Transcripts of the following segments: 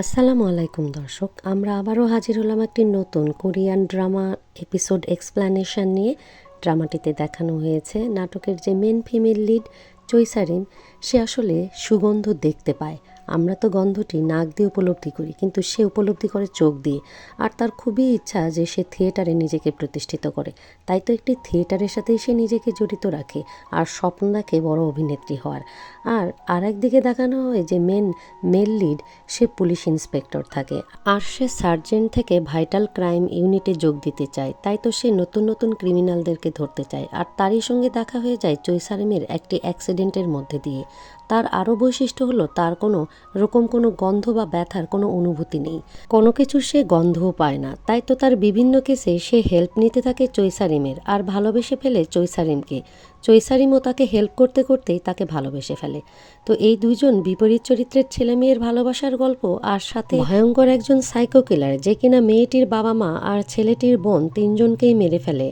আসসালামু আলাইকুম দর্শক, আমরা আবারও হাজির হলাম একটি নতুন কোরিয়ান ড্রামা এপিসোড এক্সপ্লানেশন নিয়ে। ড্রামাটিতে দেখানো হয়েছে নাটকের যে মেন ফিমেল লিড চৈসারিন, সে আসলে সুগন্ধ দেখতে পায়। আমরা তো গন্ধটি নাক দিয়ে উপলব্ধি করি, কিন্তু সে উপলব্ধি করে চোখ দিয়ে। আর তার খুবই ইচ্ছা যে সে থিয়েটারে নিজেকে প্রতিষ্ঠিত করে। তাই তো একটি থিয়েটারের সাথেই সে নিজেকে জড়িত রাখে, আর স্বপ্ন দেখে বড় অভিনেত্রী হওয়ার। আর আর একদিকে দেখানো হয় যে মেন মেল লিড, সে পুলিশ ইন্সপেক্টর থাকে। আর সে সার্জেন্ট থেকে ভাইটাল ক্রাইম ইউনিটে যোগ দিতে চায়। তাই তো সে নতুন নতুন ক্রিমিনালদেরকে ধরতে চায়। আর তারই সঙ্গে দেখা হয়ে যায় চৈসারেমের একটি অ্যাক্সিডেন্টের মধ্যে দিয়ে। তার আরও বৈশিষ্ট্য হলো তার কোনো রকম কোনো গন্ধ বা ব্যথার কোনো অনুভূতি নেই। কোনো কিছু সে গন্ধও পায় না। তাই তো তার বিভিন্ন কেসে সে হেল্প নিতে থাকে চৈসারিমের আর ভালোবেসে ফেলে চৈসারিমকে। চৈসারিমও তাকে হেল্প করতে করতেই তাকে ভালোবেসে ফেলে। তো এই দুইজন বিপরীত চরিত্রের ছেলে মেয়ের ভালোবাসার গল্প আর সাথে ভয়ঙ্কর একজন সাইকো কিলার যে কিনা মেয়েটির বাবা মা আর ছেলেটির বোন তিনজনকেই মেরে ফেলে।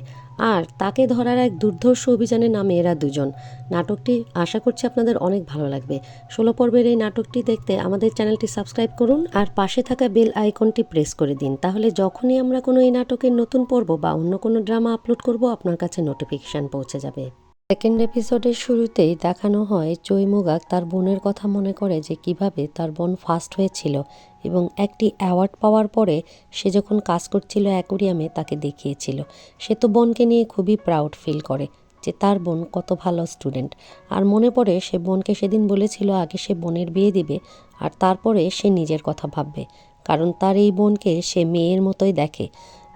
আর তাকে ধরার এক দুর্ধর্ষ অভিযানে নামে এরা দুজন। নাটকটি আশা করছি আপনাদের অনেক ভালো লাগবে। ষোলো পর্বের এই নাটকটি দেখতে আমাদের চ্যানেলটি সাবস্ক্রাইব করুন আর পাশে থাকা বেল আইকনটি প্রেস করে দিন। তাহলে যখনই আমরা কোনো এই নাটকের নতুন পর্ব বা অন্য কোনো ড্রামা আপলোড করব, আপনার কাছে নোটিফিকেশান পৌঁছে যাবে। সেকেন্ড এপিসোডের শুরুতেই দেখানো হয় চৈমুগাক তার বোনের কথা মনে করে যে কীভাবে তার বোন ফার্স্ট হয়েছিল এবং একটি অ্যাওয়ার্ড পাওয়ার পরে সে যখন কাজ করছিল অ্যাকোরিয়ামে তাকে দেখিয়েছিল। সে তো বোনকে নিয়ে খুবই প্রাউড ফিল করে যে তার বোন কত ভালো স্টুডেন্ট আর মনে পড়ে সে বোনকে সেদিন বলেছিল আগে সে বোনের বিয়ে দিবে আর তারপরে সে নিজের কথা ভাববে। কারণ তার এই বোনকে সে মেয়ের মতোই দেখে।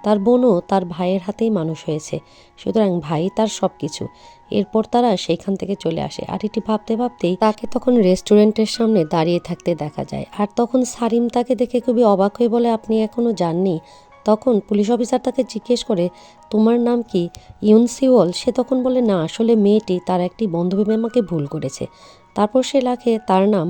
তার বোনও তার ভাইয়ের হাতেই মানুষ হয়েছে। সুতরাং ভাই তার সব কিছু এরপর তারা সেইখান থেকে চলে আসে। আর এটি ভাবতে ভাবতেই তাকে তখন রেস্টুরেন্টের সামনে দাঁড়িয়ে থাকতে দেখা যায়। আর তখন সারিম তাকে দেখে খুবই অবাক হয়ে বলে, আপনি এখনও যাননি? তখন পুলিশ অফিসার তাকে জিজ্ঞেস করে, তোমার নাম কি? ইউনসিওল সে তখন বলে, না, আসলে মেয়েটি তার একটি বন্ধুভেবে আমাকে ভুল করেছে। তারপর সে লাখে, তার নাম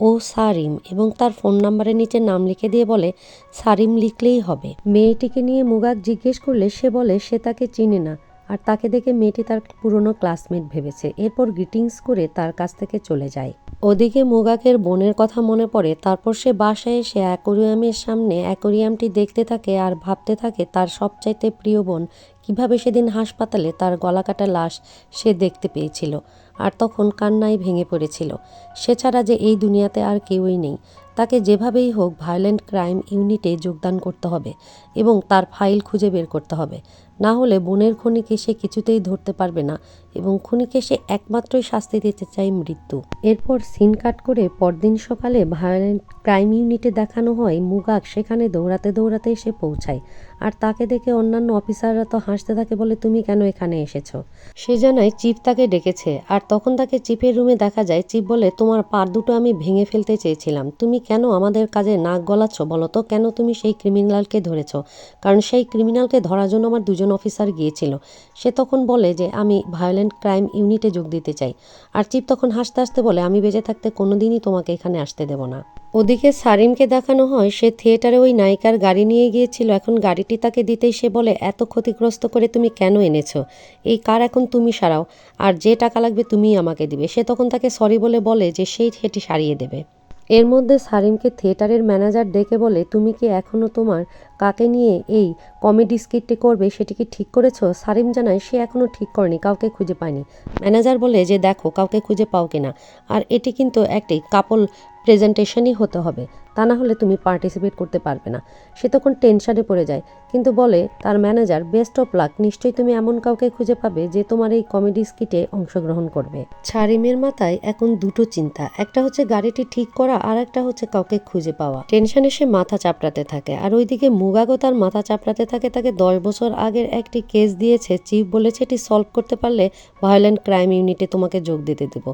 ও সারিম এবং তার ফোন নাম্বারের নিচে নাম লিখে দিয়ে বলে, সারিম লিখলেই হবে। মেয়েটিকে নিয়ে মুগাক জিজ্ঞেস করলে সে বলে, সে তাকে চিনে না। আর তাকে দেখে মেয়েটি তার পুরনো ক্লাসমেট ভেবেছে। এরপর গ্রিটিংস করে তার কাছ থেকে চলে যায়। ওদিকে মুগাকের বোনের কথা মনে পড়ে, তারপর সে বাসায় এসে অ্যাকোরিয়ামের সামনে অ্যাকোরিয়ামটি দেখতে থাকে আর ভাবতে থাকে তার সবচাইতে প্রিয় বোন কীভাবে সেদিন হাসপাতালে তার গলাকাটা লাশ সে দেখতে পেয়েছিল। আর তখন কান্নায় ভেঙে পড়েছিল। সে ছাড়া যে এই দুনিয়াতে আর কেউই নেই। তাকে যেভাবেই হোক ভায়োলেন্ট ক্রাইম ইউনিটে যোগদান করতে হবে এবং তার ফাইল খুঁজে বের করতে হবে। না হলে বোনের খুনিকে সে কিছুতেই ধরতে পারবে না এবং খুনিকে সে একমাত্রই শাস্তি দিতে চায় মৃত্যু। এরপর সিন কাট করে পরদিন সকালে ভায়োলেন্ট ক্রাইম ইউনিটে দেখানো হয় মুগাক সেখানে দৌড়াতে দৌড়াতে এসে পৌঁছায়। আর তাকে দেখে অন্যান্য অফিসাররা তো হাসতে থাকে বলে, তুমি কেন এখানে এসেছ? সে জানায়, চিফ তাকে ডেকেছে। আর তখন তাকে চিফের রুমে দেখা যায়। চিফ বলে, তোমার পা দুটো আমি ভেঙে ফেলতে চেয়েছিলাম। তুমি কেন আমাদের কাজে নাক গলাচ্ছ বলো তো? কেন তুমি সেই ক্রিমিনালকে ধরেছ? কারণ সেই ক্রিমিনালকে ধরার জন্য আমার দুজন অফিসার গিয়েছিল। সে তখন বলে যে, আমি ভায়োলেন্ট ক্রাইম ইউনিটে যোগ দিতে চাই। আর চিপ তখন হাসতে হাসতে বলে, আমি বেঁচে থাকতে কোনোদিনই তোমাকে এখানে আসতে দেব না। ওদিকে সারিমকে দেখানো হয়, সে থিয়েটারে ওই নায়িকার গাড়ি নিয়ে গিয়েছিল। এখন গাড়িটি তাকে দিতেই সে বলে, এত ক্ষতিগ্রস্ত করে তুমি কেন এনেছো? এই কার এখন তুমি সারাও? আর যে টাকা লাগবে তুমিই আমাকে দিবে। সে তখন তাকে সরি বলে বলে যে, সেই সেটি সারিয়ে দেবে। এর মধ্যে সারিমকে থিয়েটারের ম্যানেজার ডেকে বলে, তুমি কি এখনও তোমার কাকে নিয়ে এই কমেডি স্কিটটি করবে? সেটি কি ঠিক করেছ? সারিম জানায়, সে এখনও ঠিক করেনি, কাউকে খুঁজে পায়নি। ম্যানেজার বলে যে, দেখো, কাউকে খুঁজে পাও কিনা। আর এটি কিন্তু একটি কাপল প্রেজেন্টেশনই হতে হবে। তা না হলে তুমি পার্টিসিপেট করতে পারবে না। সে তখন টেনশনে পড়ে যায়। কিন্তু বলে, তার ম্যানেজার বেস্ট অফ লাক নিশ্চয়ই তুমি এমন কাউকে খুঁজে পাবে যে তোমার এই কমেডি স্কিটে অংশগ্রহণ করবে। ছারিমের মাথায় এখন দুটো চিন্তা। একটা হচ্ছে গাড়িটি ঠিক করা, আর একটা হচ্ছে কাউকে খুঁজে পাওয়া। টেনশনে সে মাথা চাপড়াতে থাকে, আর ওইদিকে মুগাগো তার মাথা চাপড়াতে থাকে, তাকে দশ বছর আগের একটি কেস দিয়েছে। চিফ বলেছে, এটি সলভ করতে পারলে ভায়োলেন্ট ক্রাইম ইউনিটে তোমাকে যোগ দিতে দেব।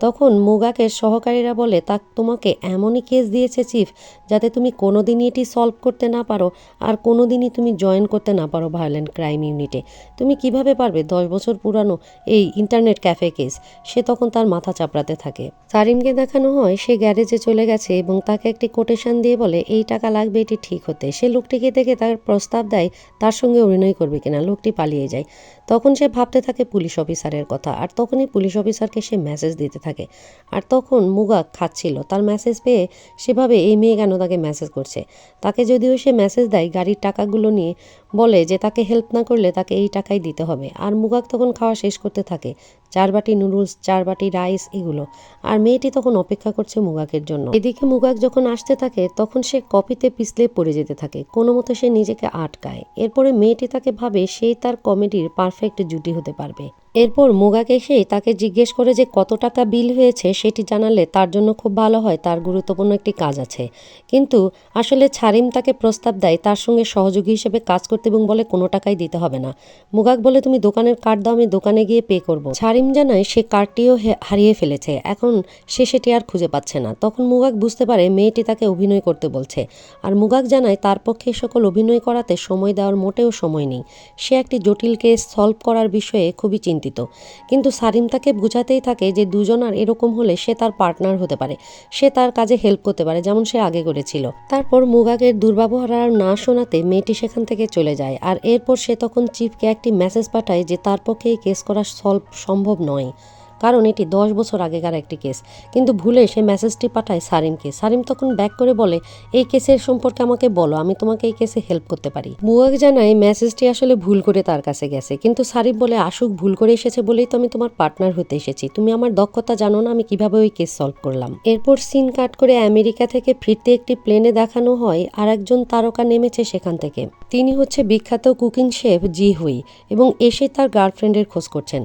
তখন মুগাকে সহকারীরা বলে, তা তোমাকে এমনই কেস দিয়েছে চিফ যাতে তুমি কোনোদিনই এটি সলভ করতে না পারো আর কোনোদিনই তুমি জয়েন করতে না পারো ভায়োলেন্ট ক্রাইম ইউনিটে তুমি কীভাবে পারবে? দশ বছর পুরানো এই ইন্টারনেট ক্যাফে কেস সে তখন তার মাথা চাপড়াতে থাকে। সারিমকে দেখানো হয়, সে গ্যারেজে চলে গেছে এবং তাকে একটি কোটেশন দিয়ে বলে, এই টাকা লাগবে, এটি ঠিক হতে। সে লোকটিকে দেখে তার প্রস্তাব দেয়, তার সঙ্গে অভিনয় করবে কিনা? লোকটি পালিয়ে যায়। তখন সে ভাবতে থাকে পুলিশ অফিসারের কথা, আর তখনই পুলিশ অফিসারকে সে মেসেজ দিতে থাকে। আর তখন মুগা খাচ্ছিল। তার মেসেজ পেয়ে সেভাবে এই এই মেয়ে কেন তাকে মেসেজ করছে? তাকে যদিও সে মেসেজ দেয় গাড়ির টাকাগুলো নিয়ে বলে যে তাকে হেল্প না করলে তাকে এই টাকাই দিতে হবে। আর মুগাক তখন খাওয়া শেষ করতে থাকে। চার বাটি নুডলস চার বাটি রাইস এগুলো। আর মেয়েটি তখন অপেক্ষা করছে মুগাকের জন্য। এদিকে মুগাক যখন আসতে থাকে, তখন সে কপিতে পিছলে পড়ে যেতে থাকে। কোনো মতো সে নিজেকে আটকায়। এরপরে মেয়েটি তাকে ভাবে সেই তার কমেডির পারফেক্ট জুটি হতে পারবে। এরপর মুগাক এসে তাকে জিজ্ঞেস করে যে কত টাকা বিল হয়েছে সেটি জানালে তার জন্য খুব ভালো হয়, তার গুরুত্বপূর্ণ একটি কাজ আছে। কিন্তু আসলে ছারিম তাকে প্রস্তাব দেয়, তার সঙ্গে সহযোগী হিসেবে কাজ করতে এবং বলে কোনো টাকাই দিতে হবে না। মুগাক বলে, তুমি দোকানের কার্ড দাও, আমি দোকানে গিয়ে পে করব। ছারিম জানায়, সে কার্ডটিও হারিয়ে ফেলেছে। এখন সে সেটি আর খুঁজে পাচ্ছে না। তখন মুগাক বুঝতে পারে, মেয়েটি তাকে অভিনয় করতে বলছে। আর মুগাক জানায়, তার পক্ষে সকল অভিনয় করাতে সময় দেওয়ার মোটেও সময় নেই। সে একটি জটিল কেস সলভ করার বিষয়ে খুবই চিন্তিত। কিন্তু সারিম তাকে বোঝাতেই থাকে যে দুজনার এরকম হলে সে তার পার্টনার হতে পারে। সে তার কাজে হেল্প করতে পারে, যেমন সে আগে করেছিল। তারপর মুগাকের দুর্ব্যবহার আর না শোনাতে মেয়েটি সেখান থেকে চলে যায়। আর এরপর সে তখন চিফকে একটি মেসেজ পাঠায় যে তার পক্ষে এই কেস করা সলভ সম্ভব নয়। কারণ এটি দশ বছর আগেকার একটি কেস। কিন্তু ভুলে সে মেসেজটি পাঠায় সারিমকে। সারিম তখন ব্যাক করে বলে, এই কেসের সম্পর্কে আমাকে বলো, আমি তোমাকে এই কেসে হেল্প করতে পারি। মুয়াক জানায়, মেসেজটি আসলে ভুল করে তার কাছে গেছে। কিন্তু সারিম বলে, আসুক, ভুল করে এসেছে বলেই তো আমি তোমার পার্টনার হতে এসেছি। তুমি আমার দক্ষতা জানো না, আমি কীভাবে ওই কেস সলভ করলাম? এরপর সিন কাট করে আমেরিকা থেকে ফিরতে একটি প্লেনে দেখানো হয় আর একজন তারকা নেমেছে সেখান থেকে। তিনি হচ্ছে বিখ্যাত কুকিং শেফ জি হুই এবং এসে তার গার্লফ্রেন্ডের খোঁজ করছেন।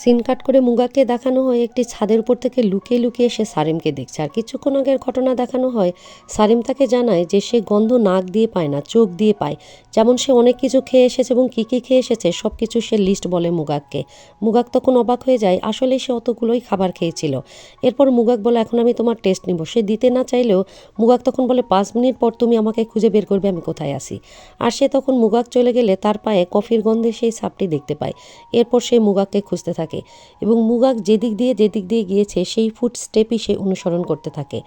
সিন কাট করে মুগাকে দেখানো হয়, একটি ছাদের উপর থেকে লুকিয়ে লুকিয়ে সে সারিমকে দেখছে। আর কিছুক্ষণ আগের ঘটনা দেখানো হয়, সারিম তাকে জানায় যে সে গন্ধ নাক দিয়ে পায় না, চোখ দিয়ে পায়। যেমন সে অনেক কিছু খেয়ে এসেছে এবং কী কী খেয়ে এসেছে সব কিছু সে লিস্ট বলে মুগাককে। মুগাক তখন অবাক হয়ে যায়, আসলে সে অতগুলোই খাবার খেয়েছিল। এরপর মুগাক বলে, এখন আমি তোমার টেস্ট নিব। সে দিতে না চাইলেও মুগাক তখন বলে, পাঁচ মিনিট পর তুমি আমাকে খুঁজে বের করবে, আমি কোথায় আসি আর সে তখন মুগাক চলে গেলে তার পায়ে কফির গন্ধে সেই সাপটি দেখতে পায়। এরপর সে মুগাককে খুঁজতে থাকে। এবং মুগাক যেদিক দিয়ে যেদিক দিয়ে গিয়েছে, সেই ফুট স্টেপই সে অনুসরণ করতে থাকে।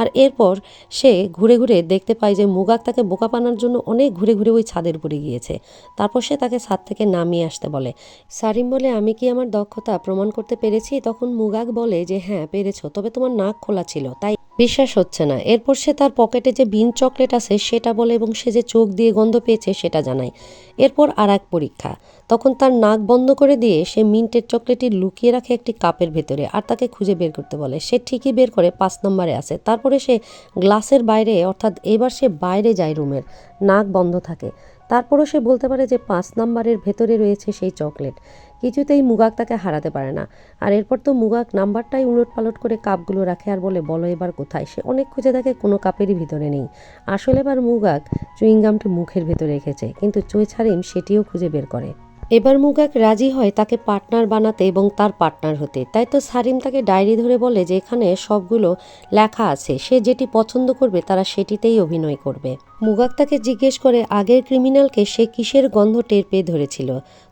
আর এরপর সে ঘুরে ঘুরে দেখতে পায় যে মুগাক তাকে বোকা পানার জন্য অনেক ঘুরে ঘুরে ওই ছাদের উপরে গিয়েছে। তারপর সে তাকে ছাদ থেকে নামিয়ে আসতে বলে, সারিম বলে, আমি কি আমার দক্ষতা প্রমাণ করতে পেরেছি? তখন মুগাক বলে যে হ্যাঁ পেরেছ, তবে তোমার নাক খোলা ছিল, তাই বিশ্বাস হচ্ছে না। এরপর সে তার পকেটে যে বিন চকলেট আছে সেটা বলে এবং সে যে চোখ দিয়ে গন্ধ পেয়েছে সেটা জানায়। এরপর আর এক পরীক্ষা। তখন তার নাক বন্ধ করে দিয়ে সে মিন্টের চকলেটটি লুকিয়ে রাখে একটি কাপের ভেতরে আর তাকে খুঁজে বের করতে বলে। সে ঠিকই বের করে পাঁচ নম্বরে আছে। তারপরে সে গ্লাসের বাইরে, অর্থাৎ এবার সে বাইরে যায় রুমের। নাক বন্ধ থাকে। তারপরও সে বলতে পারে যে পাঁচ নাম্বারের ভেতরে রয়েছে সেই চকলেট। কিছুতেই মুগাক তাকে হারাতে পারে না। আর এরপর তো মুগাক নাম্বারটাই উলট পালট করে কাপগুলো রাখে আর বলে, বলো এবার কোথায়? সে অনেক খুঁজে দেখে কোনো কাপেরই ভিতরে নেই। আসলে এবার মুগাক চুইংগামটি মুখের ভেতরে রেখেছে, কিন্তু চুই ছাড়িম সেটিও খুঁজে বের করে। এবার মুগাক রাজি হয় তাকে পার্টনার বানাতে এবং তার পার্টনার হতে। তাই তো সারিম তাকে ডায়েরি ধরে বলে যে এখানে সবগুলো লেখা আছে, সে যেটি পছন্দ করবে তারা সেটিতেই অভিনয় করবে। মুগাক তাকে জিজ্ঞেস করে, আগের ক্রিমিনালকে সে কিসের গন্ধ টের পেয়ে ধরেছিল?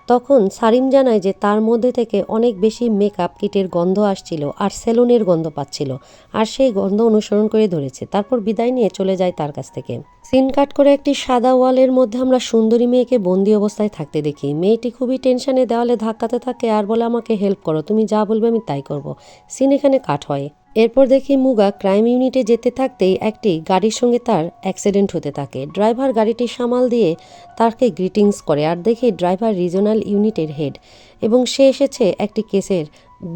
তখন সারিম জানায় যে তার মধ্যে থেকে অনেক বেশি মেকআপ কিটের গন্ধ আসছিল, আর সেলুনের গন্ধ পাচ্ছিল, আর সেই গন্ধ অনুসরণ করে ধরেছে। তারপর বিদায় নিয়ে চলে যায় তার কাছ থেকে। সিন কাট করে একটি সাদা ওয়ালের মধ্যে আমরা সুন্দরী মেয়েকে বন্দি অবস্থায় থাকতে দেখি। মেয়েটি খুবই টেনশনে দেওয়ালে ধাক্কাতে থাকে, আর বলে আমাকে হেল্প করো, তুমি যা বলবে আমি তাই করব। সিন এখানে কাট হয়। এরপর দেখি মুগা ক্রাইম ইউনিটে যেতে থাকতেই একটি গাড়ির সঙ্গে তার অ্যাক্সিডেন্ট হতে থাকে। ড্রাইভার গাড়িটি সামাল দিয়ে তাকে গ্রিটিংস করে, আর দেখি ড্রাইভার রিজনাল ইউনিটের হেড এবং সে এসেছে একটি কেসের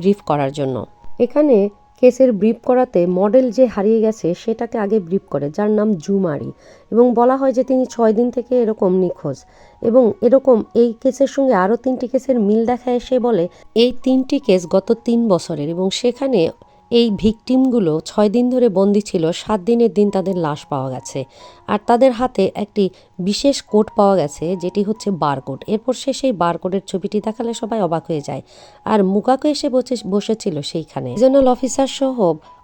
ব্রিফ করার জন্য। এখানে কেসের ব্রিফ করাতে মডেল যে হারিয়ে গেছে সেটাকে আগে ব্রিফ করে, যার নাম জুমারি। এবং বলা হয় যে তিনি ছয় দিন থেকে এরকম নিখোঁজ। এবং এরকম এই কেসের সঙ্গে আরও তিনটি কেসের মিল দেখা এসে বলে, এই তিনটি কেস গত তিন বছরের এবং সেখানে এই ভিকটিমগুলো ছয় দিন ধরে বন্দি ছিল, সাত দিনের দিন তাদের লাশ পাওয়া গেছে। আর তাদের হাতে একটি বিশেষ কোড পাওয়া গেছে, যেটি হচ্ছে বারকোড। এরপর সে সেই বারকোডের ছবিটি দেখালে সবাই অবাক হয়ে যায়। আর মুকাকো এসে বসে, বসেছিল সেইখানে। রিজনাল অফিসার সহ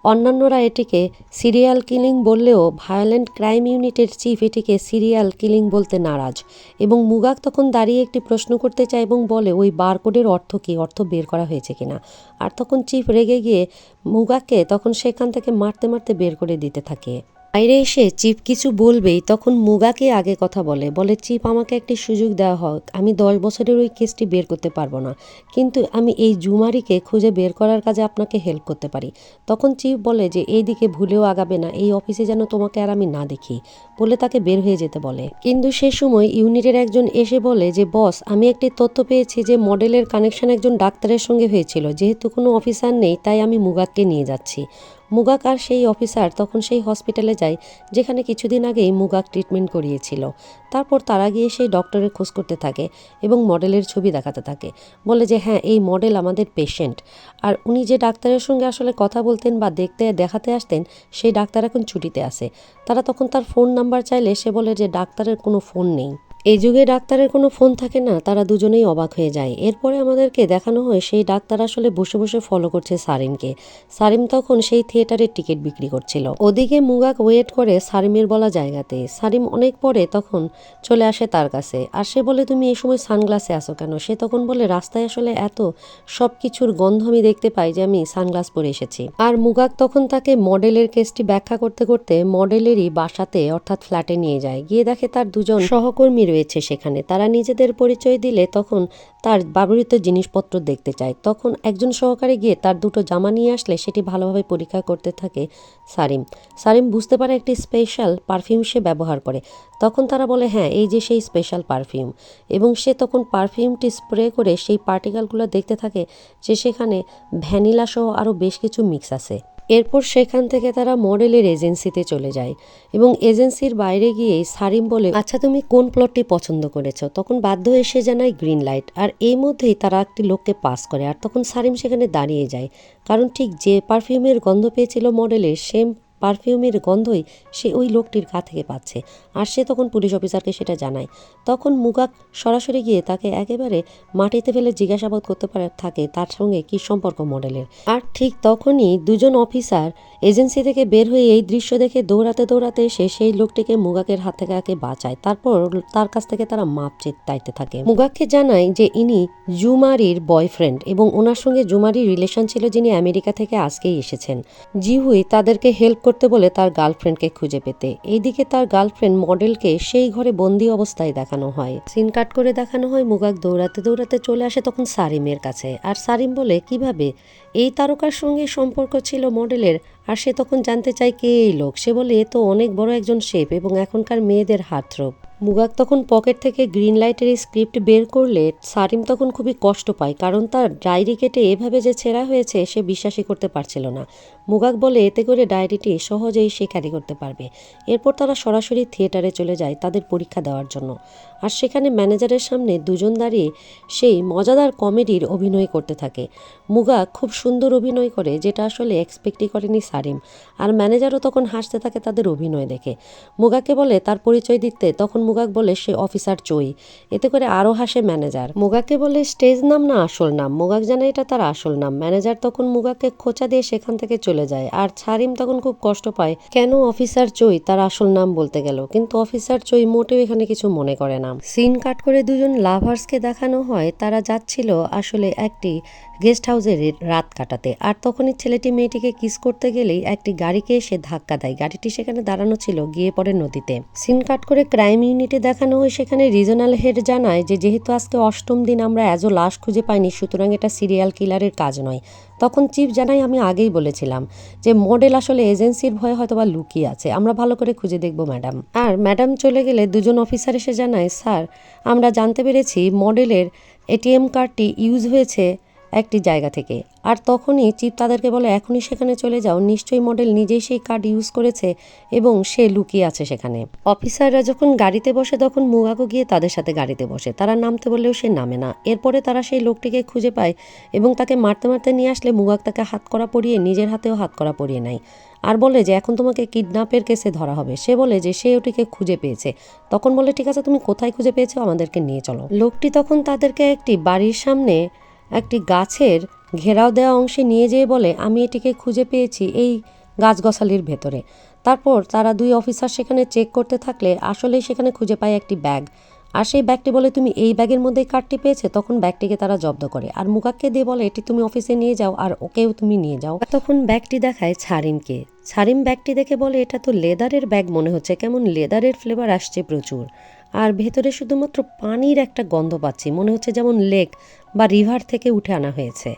অন্যান্যরা এটিকে সিরিয়াল কিলিং বললেও ভায়োলেন্ট ক্রাইম ইউনিটের চিফ এটিকে সিরিয়াল কিলিং বলতে নারাজ। এবং মুগাক তখন দাঁড়িয়ে একটি প্রশ্ন করতে চায় এবং বলে, ওই বারকোডের অর্থ কী? অর্থ বের করা হয়েছে কিনা? আর তখন চিফ রেগে গিয়ে মুগাককে তখন সেখান থেকে মারতে মারতে বের করে দিতে থাকে। বাইরে এসে চিপ কিছু বলবেই, তখন মুগাকে আগে কথা বলে বলে চিপ আমাকে একটি সুযোগ দেওয়া হোক। আমি দশ বছরের ওই কেসটি বের করতে পারব না। কিন্তু আমি এই জুমারিকে খুঁজে বের করার কাজে আপনাকে হেল্প করতে পারি। তখন চিপ বলে যে, এই দিকে ভুলেও আগাবে না। এই অফিসে যেন তোমাকে আর আমি না দেখি। বলে তাকে বের হয়ে যেতে বলে। কিন্তু সে সময় ইউনিটের একজন এসে বলে যে, বস, আমি একটি তথ্য পেয়েছি যে, মডেলের কানেকশন একজন ডাক্তারের সঙ্গে হয়েছিল। যেহেতু কোনো অফিসার নেই, তাই আমি মুগাককে নিয়ে যাচ্ছি। মুগাক আর সেই অফিসার তখন সেই হসপিটালে যায়, যেখানে কিছুদিন আগেই মুগাক ট্রিটমেন্ট করিয়েছিল। তারপর তারা গিয়ে সেই ডক্টরের খোঁজ করতে থাকে এবং মডেলের ছবি দেখাতে থাকে। বলে যে হ্যাঁ এই মডেল আমাদের পেশেন্ট আর উনি যে ডাক্তারের সঙ্গে আসলে কথা বলতেন বা দেখতে, দেখাতে আসতেন, সেই ডাক্তার এখন ছুটিতে আসে তারা তখন তার ফোন নাম্বার চাইলে সে বলে যে, ডাক্তারের কোনো ফোন নেই। এই যুগে ডাক্তারের কোনো ফোন থাকে না, তারা দুজনেই অবাক হয়ে যায়। এরপরে আমাদেরকে দেখানো হয়, সেই ডাক্তার আসলে বসে বসে ফলো করছে সারিমকে। সারিম তখন সেই থিয়েটারের টিকিট বিক্রি করছিল। ওদিকে মুগাক ওয়েট করে সারিমের বলা জায়গাতে। সারিম অনেক পরে তখন চলে আসে তার কাছে। আর সে বলে, তুমি এই সময় সানগ্লাসে আসো কেন? সে তখন বলে, রাস্তায় আসলে এত সব কিছুর গন্ধ আমি দেখতে পাই যে আমি সানগ্লাস পরে এসেছি। আর মুগাক তখন তাকে মডেলের কেসটি ব্যাখ্যা করতে করতে মডেলেরই বাসাতে, অর্থাৎ ফ্ল্যাটে নিয়ে যায়। গিয়ে দেখে তার দুজন সহকর্মী রয়েছে সেখানে। তারা নিজেদের পরিচয় দিলে তখন তার ব্যবহৃত জিনিসপত্র দেখতে চায়। তখন একজন সহকারে গিয়ে তার দুটো জামা নিয়ে আসলে সেটি ভালোভাবে পরীক্ষা করতে থাকে সারিম। সারিম বুঝতে পারে একটি স্পেশাল পারফিউম সে ব্যবহার করে। তখন তারা বলে হ্যাঁ এই যে সেই স্পেশাল পারফিউম। এবং সে তখন পারফিউমটি স্প্রে করে সেই পার্টিকেলগুলো দেখতে থাকে যে সেখানে ভ্যানিলা সহ আরও বেশ কিছু মিক্স আছে। এরপর সেখান থেকে তারা মডেলের এজেন্সিতে চলে যায় এবং এজেন্সির বাইরে গিয়ে সারিম বলে আচ্ছা তুমি কোন প্লটটি পছন্দ করেছ? তখন বাধ্য এসে জানায় গ্রিন লাইট। আর এই মধ্যেই তারা একটি লোককে পাস করে। আর তখন সারিম সেখানে দাঁড়িয়ে যায়। কারণ ঠিক যে পারফিউমের গন্ধ পেয়েছিল মডেলের, সেম পারফিউমের গন্ধই সে ওই লোকটির গা থেকে পাচ্ছে। আর সে তখন পুলিশ অফিসারকে সেটা জানায়। তখন মুগাক সরাসরি গিয়ে তাকে একেবারে মাটিতে ফেলে জিজ্ঞাসাবাদ করতে পারে, থাকে তার সঙ্গে কি সম্পর্ক মডেলের। আর ঠিক তখনই দুজন অফিসার এজেন্সি থেকে বের হয়ে এই দৃশ্য দেখে দৌড়াতে দৌড়াতে এসে সেই লোকটিকে মুগাকের হাত থেকে আগে বাঁচায়। তারপর তার কাছ থেকে তারা মাপ চাইতে থাকে। মুগাককে জানায় যে ইনি জুমারির বয়ফ্রেন্ড এবং ওনার সঙ্গে জুমারির রিলেশন ছিল যিনি আমেরিকা থেকে আজকেই এসেছেন। জিহুই তাদেরকে হেল্প করতে বলে তার গার্লফ্রেন্ডকে খুঁজে পেতে। এইদিকে তার গার্লফ্রেন্ড মডেলকে সেই ঘরে বন্দি অবস্থায় দেখানো হয়। সিন কাট করে দেখানো হয়, মুগাক দৌড়াতে দৌড়াতে চলে আসে তখন সারিমের কাছে। আর সারিম বলে, কীভাবে? এই তারকার সঙ্গে সম্পর্ক ছিল মডেলের, আর সে তখন জানতে চায় কে এই লোক? সে বলে, এ তো অনেক বড় একজন শেপ এবং এখনকার মেয়েদের হাতরোগ মুগাক তখন পকেট থেকে গ্রিন লাইটের স্ক্রিপ্ট বের করলে সারিম তখন খুবই কষ্ট পায়, কারণ তার ডায়েরি কেটে এভাবে যে ছেঁড়া হয়েছে সে বিশ্বাসই করতে পারছিল না। মুগাক বলে এতে করে ডায়েরিটি সহজেই সে ক্যারি করতে পারবে। এরপর তারা সরাসরি থিয়েটারে চলে যায় তাদের পরীক্ষা দেওয়ার জন্য। আর সেখানে ম্যানেজারের সামনে দুজন দাঁড়িয়ে সেই মজাদার কমেডির অভিনয় করতে থাকে। মুগাক খুব সুন্দর অভিনয় করে, যেটা আসলে এক্সপেক্টই করেনি সারিম। আর ম্যানেজারও তখন হাসতে থাকে তাদের অভিনয় দেখে। মুগাকে বলে তার পরিচয় দিতে তখন মুগাক বলে সে অফিসার চই। এতে করে আরও হাসে ম্যানেজার। মুগাকে বলে স্টেজ নাম না আসল নাম। মুগাক জানে এটা তার আসল নাম। ম্যানেজার তখন মুগাকে খোঁচা দিয়ে সেখান থেকে চলে যায়। আর ছারিম তখন খুব কষ্ট পায়, কেন অফিসার চই তার আসল নাম বলতে গেল। কিন্তু অফিসার চই মোটেও এখানে কিছু মনে করে না। সিন কাট করে দুজন লাভার্সকে দেখানো হয়, তারা যাচ্ছিল আসলে একটি গেস্ট হাউসে রাত কাটাতে। আর তখনই ছেলেটি মেয়েটিকে কিস করতে গেলেই একটি গাড়িকে এসে ধাক্কা দেয়। গাড়িটি সেখানে দাঁড়ানো ছিল, গিয়ে পড়ে নদীতে। সিন কাট করে ক্রাইম ইউনিটে দেখানো হয়, সেখানে রিজনাল হেড জানায় যে, যেহেতু আজকে অষ্টম দিন, আমরা অ্যাজও লাশ খুঁজে পাইনি, সুতরাং এটা সিরিয়াল কিলারের কাজ নয়। তখন চিফ জানাই আমি আগেই বলেছিলাম যে মডেল আসলে এজেন্সির ভয়ে হয়তো বা লুকিয়ে আছে। আমরা ভালো করে খুঁজে দেখব ম্যাডাম আর ম্যাডাম চলে গেলে দুজন অফিসার এসে জানায়, স্যার, আমরা জানতে পেরেছি মডেলের এটিএম কার্ডটি ইউজ হয়েছে একটি জায়গা থেকে। আর তখনই চিপ তাদেরকে বলে, এখনই সেখানে চলে যাও। নিশ্চয়ই মডেল নিজেই সেই কার্ড ইউজ করেছে এবং সে লুকিয়ে আছে সেখানে। অফিসাররা যখন গাড়িতে বসে, তখন মুগাকো গিয়ে তাদের সাথে গাড়িতে বসে। তারা নামতে বললেও সে নামে না। এরপরে তারা সেই লোকটিকে খুঁজে পায় এবং তাকে মারতে মারতে নিয়ে আসলে মুগাক তাকে হাত করা পরিয়ে নিজের হাতেও হাত করা পরিয়ে নেয়। আর বলে যে, এখন তোমাকে কিডন্যাপের কেসে ধরা হবে। সে বলে যে, সে ওটিকে খুঁজে পেয়েছে। তখন বলে, ঠিক আছে, তুমি কোথায় খুঁজে পেয়েছ? আমাদেরকে নিয়ে চলো। লোকটি তখন তাদেরকে একটি বাড়ির সামনে একটি গাছের ঘেরাও দেওয়া অংশে নিয়ে যেয়ে বলে, আমি এটিকে খুঁজে পেয়েছি এই গাছগছালির ভেতরে। তারপর তারা দুই অফিসার সেখানে চেক করতে থাকলে আসলেই সেখানে খুঁজে পায় একটি ব্যাগ। আর সেই ব্যাগটি বলে, তুমি এই ব্যাগের মধ্যেই কার্ডটি পেয়েছে? তখন ব্যাগটিকে তারা জব্দ করে। আর মুগাককে দিয়ে বলে, এটি তুমি অফিসে নিয়ে যাও আর ওকেও তুমি নিয়ে যাও। তখন ব্যাগটি দেখায় ছারিমকে। ছারিম ব্যাগটি দেখে বলে, এটা তো লেদারের ব্যাগ মনে হচ্ছে। কেমন লেদারের ফ্লেভার আসছে প্রচুর। আর ভেতরে শুধুমাত্র পানির একটা গন্ধ পাচ্ছি। মনে হচ্ছে যেমন লেক বা রিভার থেকে উঠে আনা হয়েছে।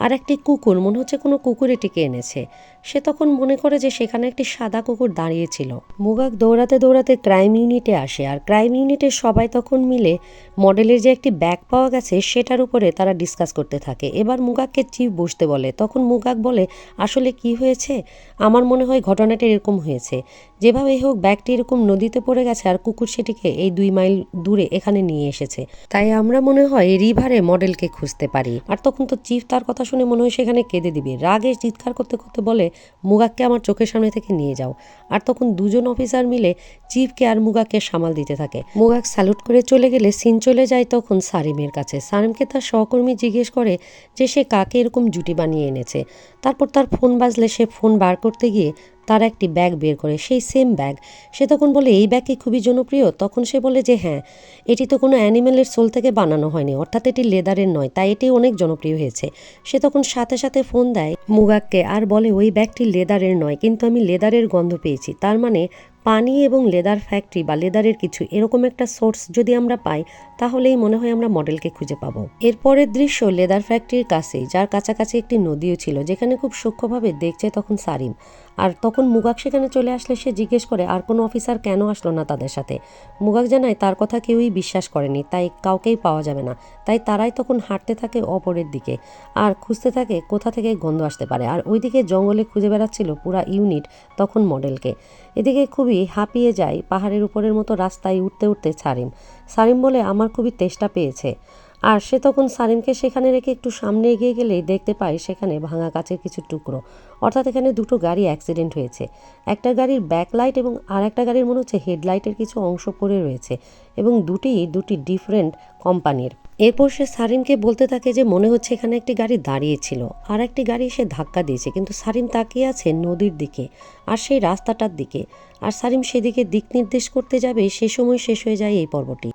আর একটি কুকুর, মনে হচ্ছে কোনো কুকুর এটিকে এনেছে। সে তখন মনে করে যে সেখানে একটি সাদা কুকুর দাঁড়িয়েছিল মুগাক দৌড়াতে দৌড়াতে ক্রাইম ইউনিটে আসে আর ক্রাইম ইউনিটের সবাই তখন মিলে মডেলের যে একটি ব্যাগ পাওয়া গেছে, সেটার উপরে তারা ডিসকাস করতে থাকে। এবার মুগাককে চিফ বসতে বলে। তখন মুগাক বলে, আসলে কি হয়েছে? আমার মনে হয় ঘটনাটি এরকম হয়েছে। যেভাবেই হোক, ব্যাগটি এরকম নদীতে পড়ে গেছে আর কুকুর সেটিকে এই দুই মাইল দূরে এখানে নিয়ে এসেছে। তাই আমরা মনে হয় রিভারে মডেলকে খুঁজতে পারি। আর তখন তো চিফ তার কথা শুনে মনে হয় সেখানে কেঁদে দিবে। রাগে চিৎকার করতে করতে বলে, মুগাককে আমার চোখের সামনে থেকে নিয়ে যাও। আর তখন দুজন অফিসার মিলে চিফকে আর মুগাককে সামাল দিতে থাকে। মুগাক স্যালুট করে চলে গেলে সিন চলে যায় তখন সারিমের কাছে। সারিমকে তার সহকর্মী জিজ্ঞেস করে যে, সে কাকে এরকম জুটি বানিয়ে এনেছে? তারপর তার ফোন বাজলে সে ফোন বার করতে গিয়ে তার একটি ব্যাগ বের করে, সেই সেম ব্যাগ। সে তখন বলে, এই ব্যাগ কি খুবই জনপ্রিয়? তখন সে বলে যে হ্যাঁ এটি তো কোনো অ্যানিমেলের সোল থেকে বানানো হয়নি, অর্থাৎ এটি লেদারের নয়, তাই এটি অনেক জনপ্রিয় হয়েছে। সে তখন সাথে সাথে ফোন দেয় মুগাককে আর বলে, ওই ব্যাগটি লেদারের নয়, কিন্তু আমি লেদারের গন্ধ পেয়েছি। তার মানে পানি এবং লেদার ফ্যাক্টরি বা লেদারের কিছু এরকম একটা সোর্স যদি আমরা পাই, তাহলেই মনে হয় আমরা মডেলকে খুঁজে পাবো। এরপরের দৃশ্য লেদার ফ্যাক্টরির কাছেই, যার কাছাকাছি একটি নদীও ছিল, যেখানে খুব সূক্ষ্মভাবে দেখছে তখন সারিম। আর তখন মুগাক সেখানে চলে আসলে সে জিজ্ঞেস করে, আর কোনো অফিসার কেন আসলো না তাদের সাথে? মুগাক জানায়, তার কথা কেউই বিশ্বাস করেনি, তাই কাউকেই পাওয়া যাবে না। তাই তারাই তখন হাঁটতে থাকে অপরের দিকে আর খুঁজতে থাকে কোথা থেকে গন্ধ আসতে পারে। আর ওইদিকে জঙ্গলে খুঁজে বেড়াচ্ছিল পুরা ইউনিট তখন মডেলকে। এদিকে খুবই হাঁপিয়ে যায় পাহাড়ের উপরের মতো রাস্তায় উঠতে উঠতে সারিম। সারিম বলে, আমার খুবই তেষ্টা পেয়েছে। আর সে তখন সারিমকে সেখানে রেখে একটু সামনে এগিয়ে গেলেই দেখতে পায় সেখানে ভাঙা কাচের কিছু টুকরো। অর্থাৎ এখানে দুটো গাড়ি অ্যাক্সিডেন্ট হয়েছে। একটা গাড়ির ব্যাকলাইট এবং আর একটা গাড়ির মনে হচ্ছে হেডলাইটের কিছু অংশ পড়ে রয়েছে এবং দুটি দুটি ডিফারেন্ট কোম্পানির এরপর সে সারিমকে বলতে থাকে যে মনে হচ্ছে এখানে একটি গাড়ি দাঁড়িয়েছিল আর একটি গাড়ি সে ধাক্কা দিয়েছে কিন্তু সারিম তাকিয়ে আছে নদীর দিকে আর সেই রাস্তাটার দিকে। আর সারিম সেদিকে দিক নির্দেশ করতে যাবে, সে সময় শেষ হয়ে যায় এই পর্বটি।